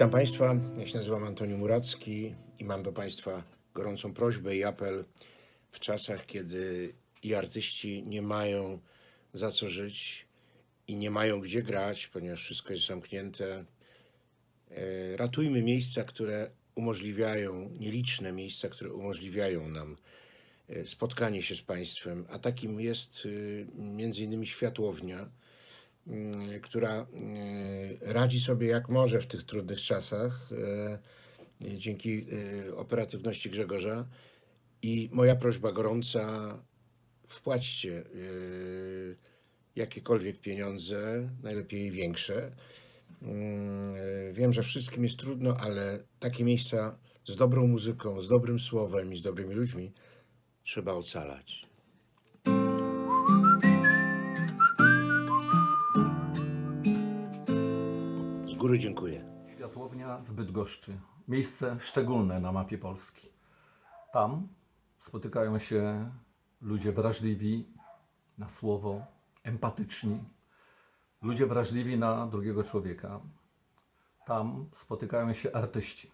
Witam Państwa, ja się nazywam Antoni Muracki i mam do Państwa gorącą prośbę i apel. W czasach, kiedy i artyści nie mają za co żyć i nie mają gdzie grać, ponieważ wszystko jest zamknięte. E, Ratujmy miejsca, które umożliwiają, nieliczne miejsca, które umożliwiają nam e, spotkanie się z Państwem, a takim jest y, między innymi światłownia, która y, radzi sobie jak może w tych trudnych czasach y, dzięki y, operatywności Grzegorza. I moja prośba gorąca, wpłaćcie y, jakiekolwiek pieniądze, najlepiej większe. Mm, Wiem, że wszystkim jest trudno, ale takie miejsca z dobrą muzyką, z dobrym słowem i z dobrymi ludźmi trzeba ocalać. Góry dziękuję. Światłownia w Bydgoszczy. Miejsce szczególne na mapie Polski. Tam spotykają się ludzie wrażliwi na słowo, empatyczni, ludzie wrażliwi na drugiego człowieka. Tam spotykają się artyści.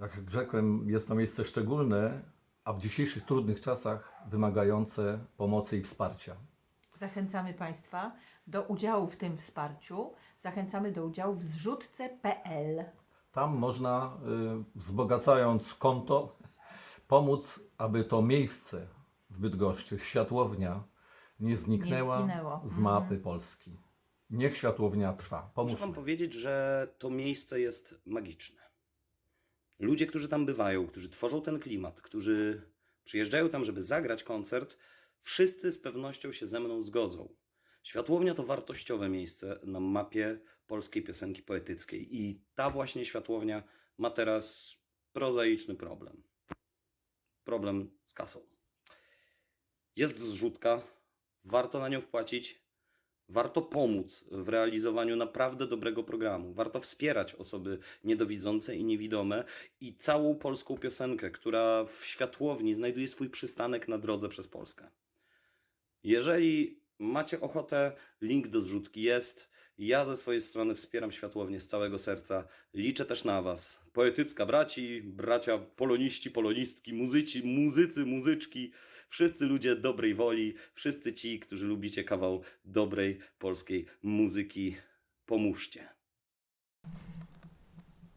Jak rzekłem, jest to miejsce szczególne, a w dzisiejszych trudnych czasach wymagające pomocy i wsparcia. Zachęcamy Państwa do udziału w tym wsparciu. Zachęcamy do udziału w zrzutce.pl. Tam można, y, wzbogacając konto, pomóc, aby to miejsce w Bydgoszczy, światłownia, nie zniknęła zginęło. z Mhm. mapy Polski. Niech światłownia trwa. Muszę Pomóżmy. Wam powiedzieć, że to miejsce jest magiczne. Ludzie, którzy tam bywają, którzy tworzą ten klimat, którzy przyjeżdżają tam, żeby zagrać koncert, wszyscy z pewnością się ze mną zgodzą. Światłownia to wartościowe miejsce na mapie polskiej piosenki poetyckiej i ta właśnie światłownia ma teraz prozaiczny problem. Problem z kasą. Jest zrzutka, warto na nią wpłacić, Warto pomóc w realizowaniu naprawdę dobrego programu. Warto wspierać osoby niedowidzące i niewidome i całą polską piosenkę, która w światłowni znajduje swój przystanek na drodze przez Polskę. Jeżeli macie ochotę, link do zrzutki jest. Ja ze swojej strony wspieram światłownię z całego serca. Liczę też na Was. Poetycka braci, bracia poloniści, polonistki, muzyci, muzycy, muzyczki. Wszyscy ludzie dobrej woli, wszyscy ci, którzy lubicie kawał dobrej polskiej muzyki, pomóżcie.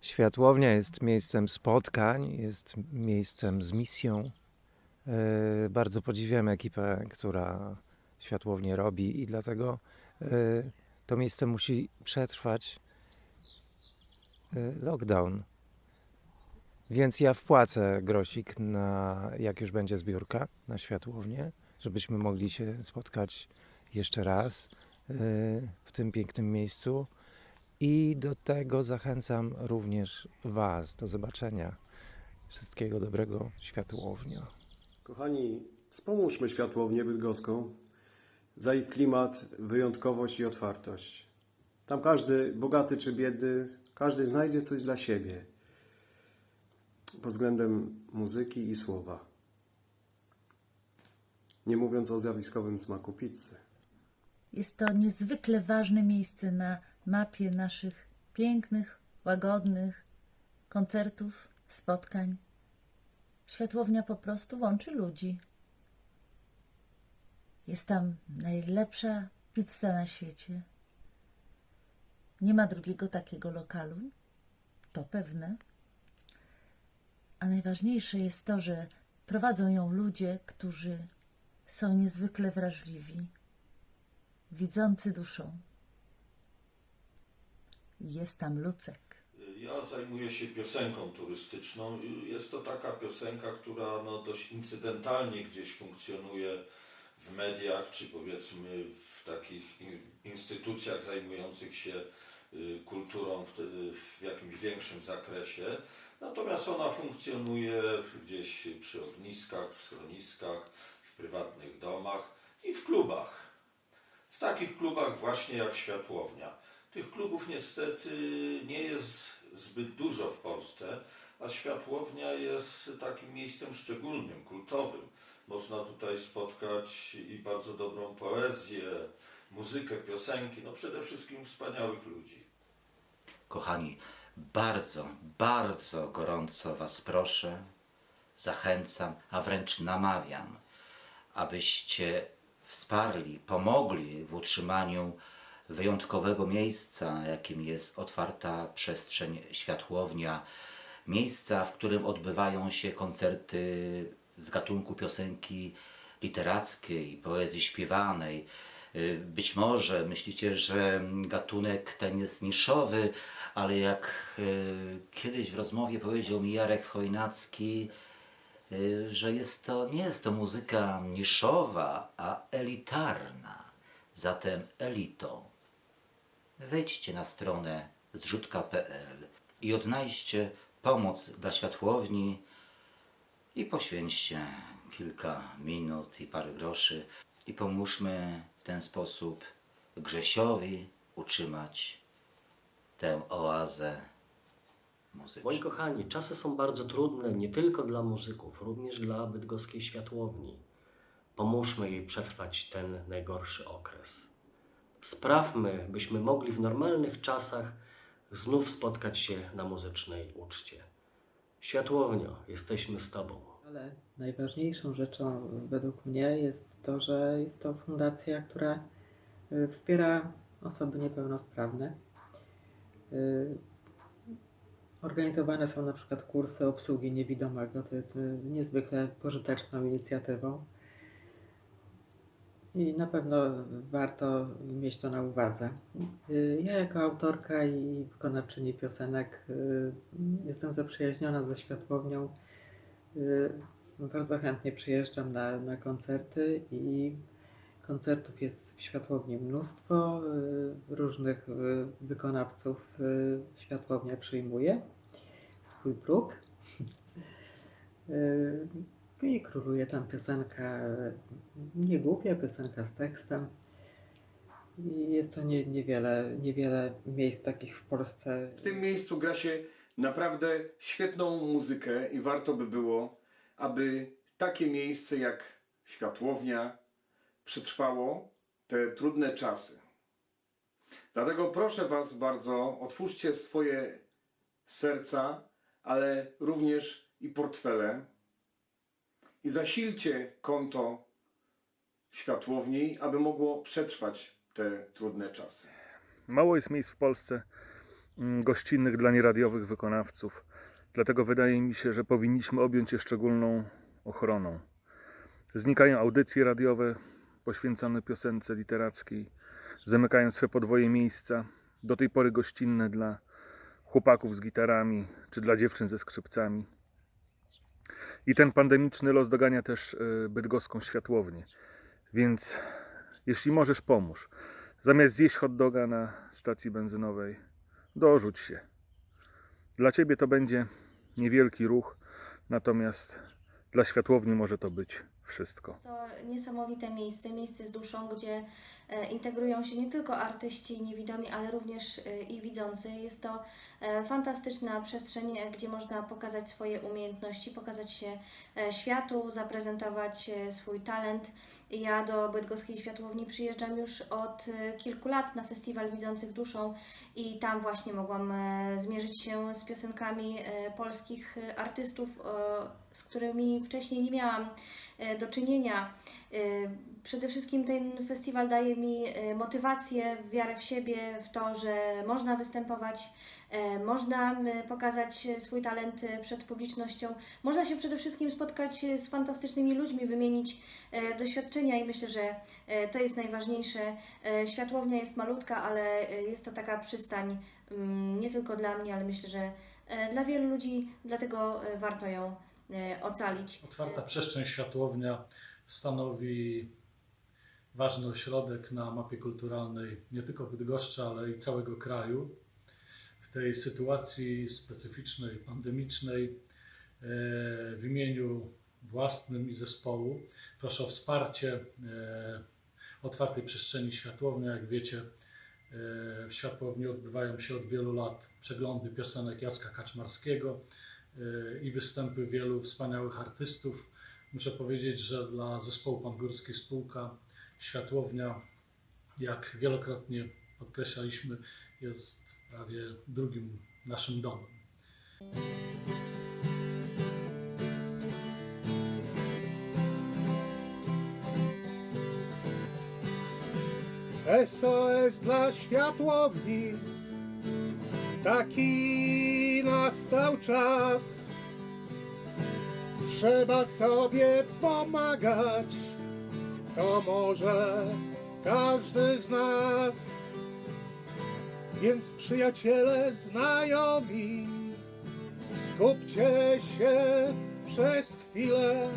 Światłownia jest miejscem spotkań, jest miejscem z misją. E, Bardzo podziwiam ekipę, która światłownię robi i dlatego e, to miejsce musi przetrwać e, lockdown. Więc ja wpłacę grosik na, jak już będzie zbiórka, na światłownię, żebyśmy mogli się spotkać jeszcze raz e, w tym pięknym miejscu. I do tego zachęcam również Was. Do zobaczenia. Wszystkiego dobrego, światłownia. Kochani, wspomóżmy światłownię bydgoską za ich klimat, wyjątkowość i otwartość. Tam każdy, bogaty czy biedny, każdy znajdzie coś dla siebie pod względem muzyki i słowa. Nie mówiąc o zjawiskowym smaku pizzy. Jest to niezwykle ważne miejsce na mapie naszych pięknych, łagodnych koncertów, spotkań. Światłownia po prostu łączy ludzi. Jest tam najlepsza pizza na świecie. Nie ma drugiego takiego lokalu, to pewne. A najważniejsze jest to, że prowadzą ją ludzie, którzy są niezwykle wrażliwi widzący duszą. Jest tam Lucek. Ja zajmuję się piosenką turystyczną. Jest to taka piosenka, która no dość incydentalnie gdzieś funkcjonuje w mediach, czy powiedzmy w takich in- instytucjach zajmujących się y, kulturą w jakimś większym zakresie. Natomiast ona funkcjonuje gdzieś przy ogniskach, w schroniskach, w prywatnych domach i w klubach. W takich klubach właśnie jak Światłownia. Tych klubów niestety nie jest zbyt dużo w Polsce, a Światłownia jest takim miejscem szczególnym, kultowym. Można tutaj spotkać i bardzo dobrą poezję, muzykę, piosenki, no przede wszystkim wspaniałych ludzi. Kochani, bardzo, bardzo gorąco Was proszę, zachęcam, a wręcz namawiam, abyście wsparli, pomogli w utrzymaniu wyjątkowego miejsca, jakim jest otwarta przestrzeń światłownia, miejsca, w którym odbywają się koncerty z gatunku piosenki literackiej, poezji śpiewanej. Y, Być może myślicie, że gatunek ten jest niszowy, ale jak y, kiedyś w rozmowie powiedział mi Jarek Chojnacki, y, że jest to, nie jest to muzyka niszowa, a elitarna. Zatem elito. Wejdźcie na stronę zrzutka.pl i odnajdźcie pomoc dla światłowni i poświęćcie kilka minut i parę groszy i pomóżmy w ten sposób Grzesiowi utrzymać tę oazę muzyczną. Moi kochani, czasy są bardzo trudne nie tylko dla muzyków, również dla bydgoskiej światłowni. Pomóżmy jej przetrwać ten najgorszy okres. Sprawmy, byśmy mogli w normalnych czasach znów spotkać się na muzycznej uczcie. Światłownio, jesteśmy z Tobą. Ale najważniejszą rzeczą według mnie jest to, że jest to fundacja, która y, wspiera osoby niepełnosprawne. Y, Organizowane są na przykład kursy obsługi niewidomego, co jest y, niezwykle pożyteczną inicjatywą. I na pewno warto mieć to na uwadze. Ja jako autorka i wykonawczyni piosenek y, jestem zaprzyjaźniona ze światłownią. Y, Bardzo chętnie przyjeżdżam na, na koncerty i koncertów jest w światłowni mnóstwo. y, Różnych wykonawców światłownia przyjmuje swój próg. I króluje tam piosenka y, niegłupia, piosenka z tekstem. I jest to nie, niewiele, niewiele miejsc takich w Polsce. W tym miejscu gra się naprawdę świetną muzykę i warto by było, aby takie miejsce jak światłownia przetrwało te trudne czasy. Dlatego proszę Was bardzo, otwórzcie swoje serca, ale również i portfele i zasilcie konto światłowni, aby mogło przetrwać te trudne czasy. Mało jest miejsc w Polsce mm, gościnnych dla nieradiowych wykonawców. Dlatego wydaje mi się, że powinniśmy objąć je szczególną ochroną. Znikają audycje radiowe poświęcone piosence literackiej. Zamykają swe podwoje miejsca, do tej pory gościnne dla chłopaków z gitarami czy dla dziewczyn ze skrzypcami. I ten pandemiczny los dogania też y, bydgoską światłownię. Więc jeśli możesz, pomóż. Zamiast zjeść hot doga na stacji benzynowej, dorzuć się. Dla ciebie to będzie niewielki ruch, natomiast dla światłowni może to być wszystko. To niesamowite miejsce, miejsce z duszą, gdzie e, integrują się nie tylko artyści niewidomi, ale również e, i widzący. Jest to e, fantastyczna przestrzeń, gdzie można pokazać swoje umiejętności, pokazać się światu, zaprezentować swój talent. Ja do Bydgoskiej Światłowni przyjeżdżam już od e, kilku lat na festiwal Widzących Duszą i tam właśnie mogłam e, zmierzyć się z piosenkami e, polskich e, artystów, z którymi wcześniej nie miałam do czynienia. Przede wszystkim ten festiwal daje mi motywację, wiarę w siebie, w to, że można występować, można m, pokazać e, swój talent e, przed publicznością, można się przede wszystkim spotkać e, z fantastycznymi ludźmi, wymienić e, doświadczenia i myślę, że e, to jest najważniejsze. E, Światłownia jest malutka, ale e, jest to taka przystań nie tylko dla mnie, ale myślę, że e, dla wielu ludzi, dlatego e, warto ją e, ocalić. Otwarta przestrzeń światłownia stanowi ważny ośrodek na mapie kulturalnej nie tylko Bydgoszczy, ale i całego kraju. Tej sytuacji specyficznej, pandemicznej, e, w imieniu własnym i zespołu proszę o wsparcie e, otwartej przestrzeni światłownia. Jak wiecie, e, w światłowni odbywają się od wielu lat przeglądy piosenek Jacka Kaczmarskiego i występy wielu wspaniałych artystów. Muszę powiedzieć, że dla zespołu Pan Górski Spółka Światłownia, jak wielokrotnie podkreślaliśmy, jest prawie drugim naszym domem. SOS dla światłowni. Taki nastał czas. Trzeba sobie pomagać. To może każdy z nas. Więc przyjaciele, znajomi, skupcie się przez chwilę.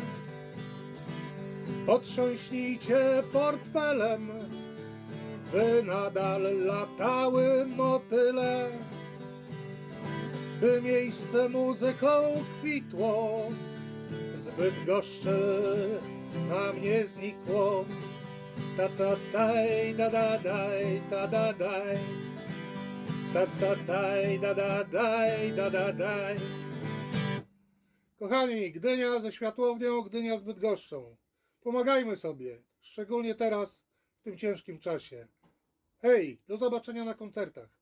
Potrząśnijcie portfelem by nadal latały motyle, by miejsce muzyką kwitło, zbyt goszczy nam nie znikło. Ta ta daj, da da daj, ta da daj, ta ta daj, da da daj, da da daj. Kochani, Gdynia ze światłownią, Gdynia z Bydgoszczą. Pomagajmy sobie, szczególnie teraz, w tym ciężkim czasie. Hej, do zobaczenia na koncertach.